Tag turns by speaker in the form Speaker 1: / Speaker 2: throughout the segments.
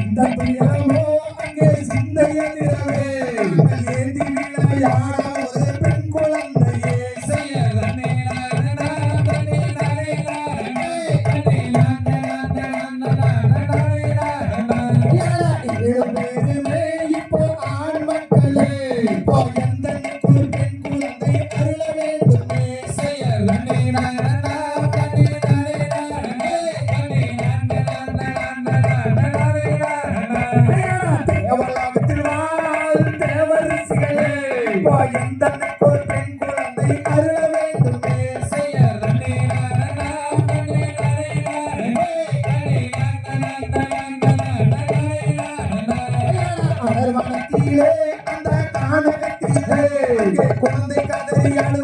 Speaker 1: இந்த பிரியலோ அங்கே சிந்தையது. தாய்ப்பாயின் தன்னைக்கோர் பெண் குழந்தை அருள வேண்டும் மனத்திலே அந்த கதறி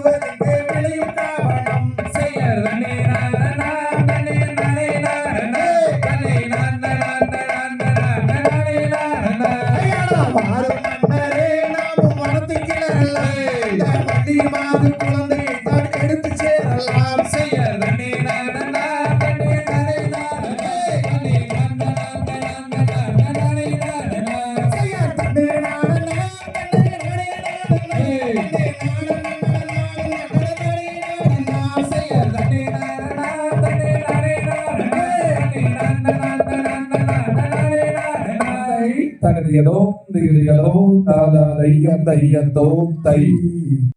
Speaker 1: தனது
Speaker 2: எதோ திரியதோ தாதா தையம் தையத்தோ தை.